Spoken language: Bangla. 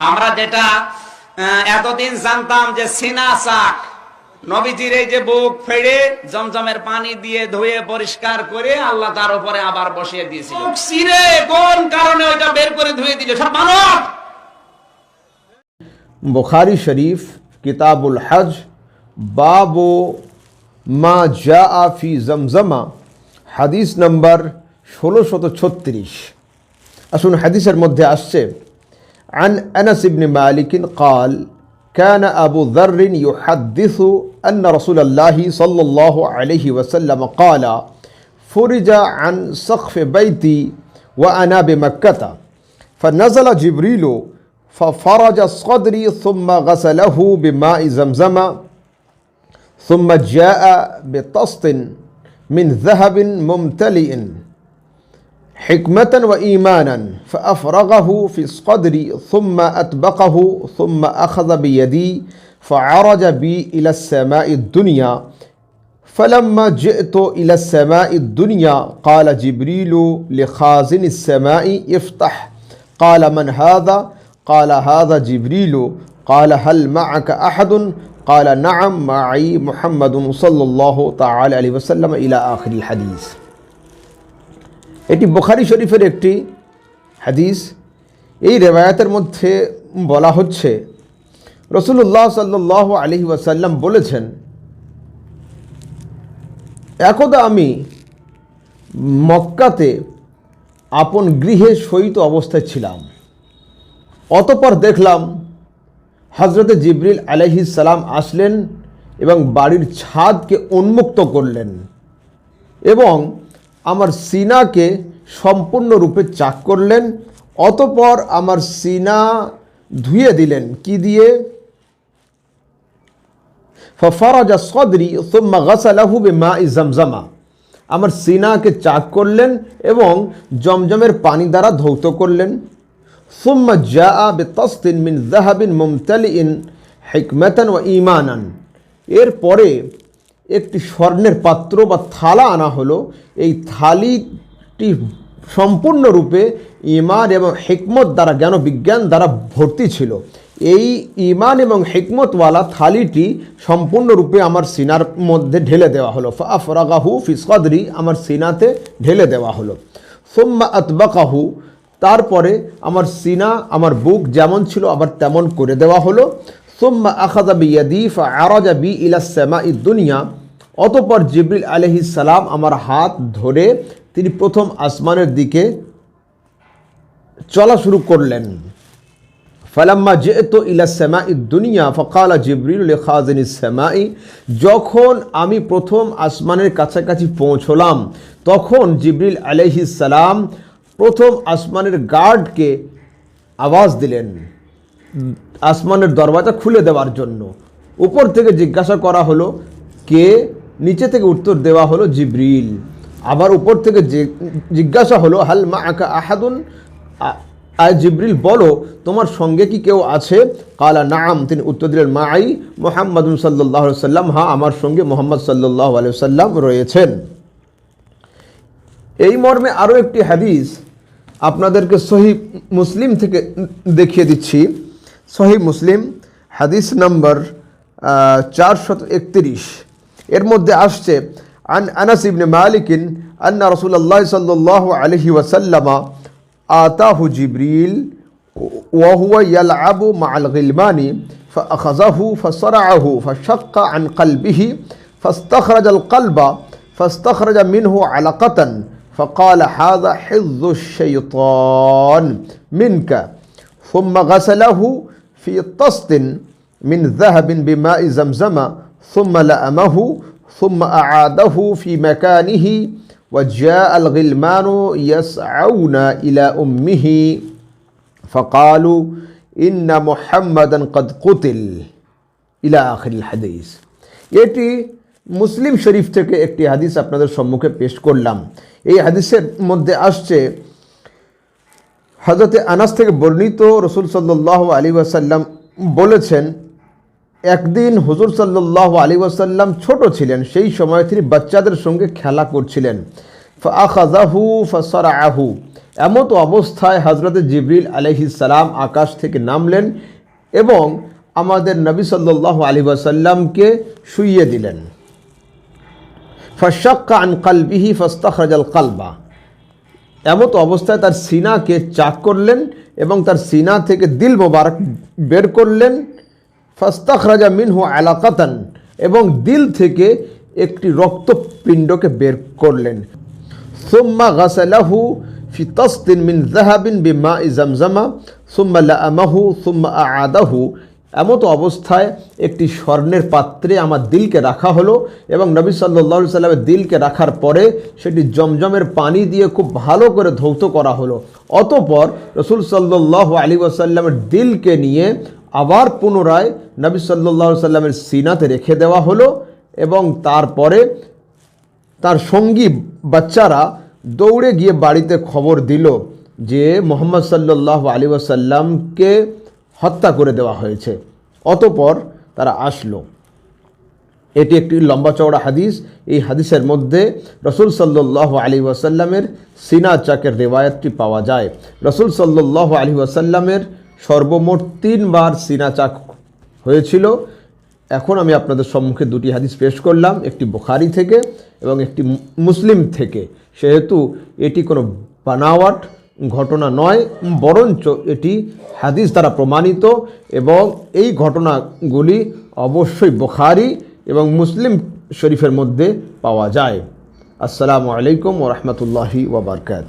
আমরা যেটা এতদিন জানতাম যে সিনা চাক নবীজির এই যে বুক ফেড়ে জমজমের পানি দিয়ে ধুয়ে পরিষ্কার করে আল্লাহ তার উপরে আবার বসিয়ে দিয়েছিল। কোন কারণে ওইটা বের করে ধুয়ে দিল? সব মানব! বুখারী শরীফ কিতাবুল হজ বাবু মা জা আফি জমজমা হাদিস নম্বর ষোলো শত ছত্রিশ। আসুন হাদিসের মধ্যে আসছে عن أنس بن مالك قال كان أبو ذر يحدث أن رسول الله صلى الله عليه وسلم قال فرج عن سقف بيتي وأنا بمكة. فنزل جبريل ففرج صدري ثم غسله بماء زمزم ثم جاء بطست من ذهب ممتلئ. حكمة وإيمانا فأفرغه في صدري ثم أطبقه ثم أخذ بيدي فعرج بي إلى السماء الدنيا. فلما جئت إلى السماء الدنيا قال جبريل لخازن السماء افتح. قال من هذا؟ قال هذا جبريل. قال هل معك أحد؟ قال نعم معي محمد صلى الله تعالى عليه وسلم إلى آخر الحديث. এটি বোখারি শরীফের একটি হাদিস। এই রেবায়াতের মধ্যে বলা হচ্ছে রসুল্লাহ সাল্লাহ আলহি ওয়াসাল্লাম বলেছেন, একদা আমি মক্কাতে আপন গৃহে শয়িত অবস্থায় ছিলাম। অতপর দেখলাম হজরতে জিবরিল আলহিস সালাম আসলেন এবং বাড়ির ছাদকে উন্মুক্ত করলেন এবং আমার সিনাকে সম্পূর্ণরূপে চাক করলেন, অতপর আমার সিনা ধুয়ে দিলেন। কি দিয়ে? ফফারাজা সদরি সোম্মা গাসালাহু মা ই আমার সিনাকে চাক করলেন এবং জমজমের পানি দ্বারা ধৌত করলেন। সুম্মা জা বে তস্তিন মিন জাহাবিন মুমতালিন হিকমেতন ও ইমানান এরপরে একটি স্বর্ণের পাত্র বা থালা আনা হলো। এই থালিটি সম্পূর্ণরূপে ইমান এবং হিকমত দ্বারা জ্ঞান বিজ্ঞান দ্বারা ভর্তি ছিল। এই ইমান এবং হিকমতওয়ালা থালিটি সম্পূর্ণরূপে আমার সিনার মধ্যে ঢেলে দেওয়া হলো। ফরাগাহু ফিসকদরি, আমার সিনাতে ঢেলে দেওয়া হলো। সোম্মা আতবাকাহু, তারপরে আমার সিনা, আমার বুক যেমন ছিল, আবার তেমন করে দেওয়া হলো। সোম্মা আখাদা বিয়াদি ফা আরাজা বি ইলাসমা ই দুনিয়া অতপর জিবরিল আলহিস সালাম আমার হাত ধরে তিনি প্রথম আসমানের দিকে চলা শুরু করলেন। ফালাম্মা যেত ইলা সেমা দুনিয়া, ফকালা জিবরিল খাজিন সেমাই, যখন আমি প্রথম আসমানের কাছাকাছি পৌঁছলাম, তখন জিবরিল আলহিস সালাম প্রথম আসমানের গার্ডকে আওয়াজ দিলেন আসমানের দরওয়াজা খুলে দেওয়ার জন্য। উপর থেকে জিজ্ঞাসা করা হলো, কে নিচে থেকে উত্তর দেওয়া হলো জিব্রিল। আবার উপর থেকে জিজ্ঞাসা হলো, হাল মা আকা আহাদুন আয় জিবরিল, বলো, তোমার সঙ্গে কি কেউ আছে? কালা, নাম। তিনি উত্তর দিলেন মা আই মোহাম্মদুন সাল্লাহ সাল্লাম হ্যাঁ আমার সঙ্গে মোহাম্মদ সাল্লাহ সাল্লাম রয়েছেন। এই মর্মে আরও একটি হাদিস আপনাদেরকে সহি মুসলিম থেকে দেখিয়ে দিচ্ছি। সহি মুসলিম, হাদিস নম্বর চারশত একত্রিশ। এর মধ্যে আসছে আন আনাস ইবনে মালিকিন আন্না রসুল্লাহ সাল্লাহ আলহি ওয়াসাল্লামা আতাহু জিবরিল وهو يلعب مع الغلمان فأخذه فصرعه فشق عن قلبه فاستخرج القلب فاستخرج منه علقة فقال هذا حظ الشيطان منك ثم غسله في طست من ذهب بماء زمزم ثم لأمه ثم أعاده في مكانه وجاء الغلمان يسعون إلى أمه فقالوا إن محمدا قد قتل إلى آخر الحديث এটি মুসলিম শরীফ থেকে একটি হাদিস আপনাদের সম্মুখে পেশ করলাম এই হাদিসের মধ্যে আসছে হজরতে আনাস থেকে বর্ণিত রসুল সাল্লাহ আলী ওয়াসাল্লাম বলেছেন একদিন হুজুর সাল্লাহ আলী ওয়াসাল্লাম ছোট ছিলেন, সেই সময় তিনি বাচ্চাদের সঙ্গে খেলা করছিলেন। ফাখাজাহু আহু এমতো অবস্থায় হজরত জিবরিল সালাম আকাশ থেকে নামলেন এবং আমাদের নবী সাল্লাহ আলী ওয়াসাল্লামকে শুইয়ে দিলেন। ফশাক্কা আন কালবিহি ফস্তাখরাজাল কালবা। এমত অবস্থায় তার সিনাকে চাক করলেন এবং তার সিনা থেকে দিল মোবারক বের করলেন ফাস্তাখরাজা মিনহু আলাকাতান, এবং দিল থেকে একটি রক্তপিণ্ডকে বের করলেন। সুম্মা গাসালাহু ফি তসদিন মিন জাহাবিন বিমা ইজামজামা সুম্মা লামাহু সুম্মা আদাহু এমতো অবস্থায় একটি স্বর্ণের পাত্রে আমার দিলকে রাখা হলো, এবং নবী সাল্লাহ সাল্লামের দিলকে রাখার পরে সেটি জমজমের পানি দিয়ে খুব ভালো করে ধৌত করা হলো। অতপর রসুল সাল্লাহ আলী ওয়াসাল্লামের দিলকে নিয়ে আবার পুনরায় নবী সাল্লাহ সাল্লামের সিনাতে রেখে দেওয়া হলো এবং তারপরে তার সঙ্গী বাচ্চারা দৌড়ে গিয়ে বাড়িতে খবর দিল যে মোহাম্মদ সাল্লাহ আলী ওয়াসাল্লামকে হত্যা করে দেওয়া হয়েছে। অতপর তারা আসলো। এটি একটি লম্বা চওড়া হাদিস। এই হাদিসের মধ্যে রসুল সাল্লাহ আলী ওয়াসাল্লামের সিনা চাকের রেওয়ায়তটি পাওয়া যায়। রসুল সাল্লাহ আলী ওয়াসাল্লামের সর্বমোট তিনবার সিনা চাক হয়েছিল। এখন আমি আপনাদের সম্মুখে দুটি হাদিস পেশ করলাম, একটি বোখারি থেকে এবং একটি মুসলিম থেকে। সেহেতু এটি কোনো বানাওয়াট ঘটনা নয়, বরঞ্চ এটি হাদিস দ্বারা প্রমাণিত এবং এই ঘটনাগুলি অবশ্যই বোখারি এবং মুসলিম শরীফের মধ্যে পাওয়া যায়। আসসালামু আলাইকুম ওরহমতুল্লাহি ওবরকাত